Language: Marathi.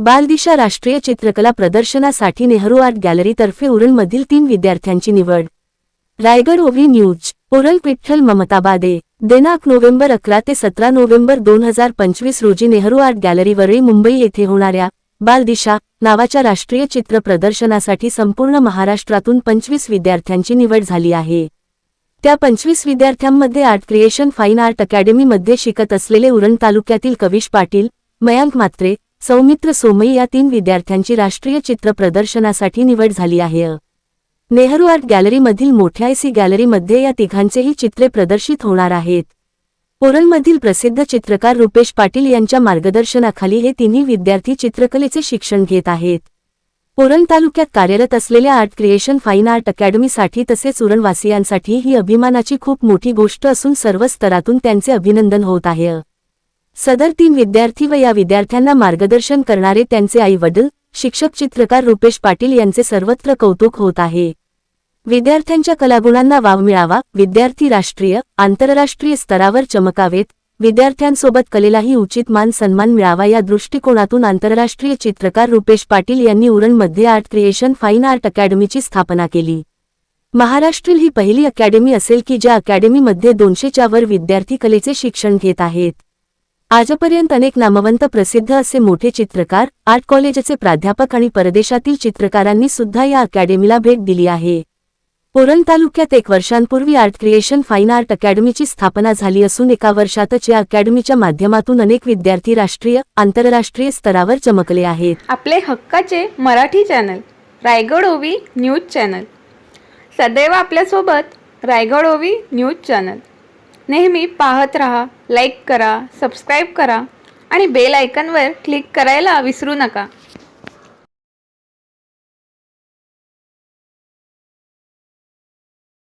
बालदिशा राष्ट्रीय चित्रकला प्रदर्शनासाठी नेहरू आर्ट गॅलरीतर्फे उरणमधील तीन विद्यार्थ्यांची निवड. रायगड ओव्ही न्यूज ओरल विठ्ठल ममताबादे दिनांक नोव्हेंबर अकरा ते सतरा नोव्हेंबर दोन हजार पंचवीस रोजी नेहरू आर्ट गॅलरीवरळी मुंबई येथे होणाऱ्या बालदिशा नावाच्या राष्ट्रीय चित्र प्रदर्शनासाठी संपूर्ण महाराष्ट्रातून पंचवीस विद्यार्थ्यांची निवड झाली आहे. त्या पंचवीस विद्यार्थ्यांमध्ये आर्ट क्रिएशन फाईन आर्ट अकॅडमीमध्ये शिकत असलेले उरण तालुक्यातील कविश पाटील मयांक मात्रे सौमित्र सोमई या तीन विद्यार्थ्यांची राष्ट्रीय चित्र प्रदर्शनासाठी निवड झाली आहे. नेहरू आर्ट गॅलरीमधील मोठ्या एसी गॅलरीमध्ये या तिघांचेही चित्रे प्रदर्शित होणार आहेत. पोरलमधील प्रसिद्ध चित्रकार रुपेश पाटील यांच्या मार्गदर्शनाखाली हे तिन्ही विद्यार्थी चित्रकलेचे शिक्षण घेत आहेत. उरण तालुक्यात कार्यरत असलेल्या आर्ट क्रिएशन फाईन आर्ट अकॅडमीसाठी तसेच उरणवासियांसाठी ही अभिमानाची खूप मोठी गोष्ट असून सर्व स्तरातून त्यांचे अभिनंदन होत आहे. सदर तीन विद्यार्थी व या विद्यार्थ्यांना मार्गदर्शन करणारे त्यांचे आई वडील शिक्षक चित्रकार रुपेश पाटील यांचे सर्वत्र कौतुक होत आहे. विद्यार्थ्यांच्या कलागुणांना वाव मिळावा विद्यार्थी राष्ट्रीय आंतरराष्ट्रीय स्तरावर चमकावेत विद्यार्थ्यांसोबत कलेलाही उचित मान सन्मान मिळावा या दृष्टिकोनातून आंतरराष्ट्रीय चित्रकार रुपेश पाटील यांनी उरणमध्ये आर्ट क्रिएशन फाईन आर्ट अकॅडमीची स्थापना केली. महाराष्ट्रील ही पहिली अकॅडमी असेल की ज्या अकॅडमीमध्ये दोनशेच्या वर विद्यार्थी कलेचे शिक्षण घेत आहेत. आजपर्यंत अनेक नामवंत प्रसिद्ध असे मोठे चित्रकार आर्ट कॉलेजचे प्राध्यापक आणि परदेशातील चित्रकारांनी सुद्धा या अकॅडमीला भेट दिली आहे. उरण तालुक्यात एक वर्षांपूर्वी आर्ट क्रिएशन फाईन आर्ट अकॅडमीची स्थापना झाली असून एका वर्षातच या अकॅडमीच्या माध्यमातून अनेक विद्यार्थी राष्ट्रीय आंतरराष्ट्रीय स्तरावर चमकले आहेत. आपले हक्काचे मराठी चॅनल रायगड ओवी न्यूज चॅनल. सदैव आपल्यासोबत रायगड ओवी न्यूज चॅनल. नेहमी पाहत रहा लाईक करा सबस्क्राईब करा आणि बेल आयकनवर क्लिक करायला विसरू नका.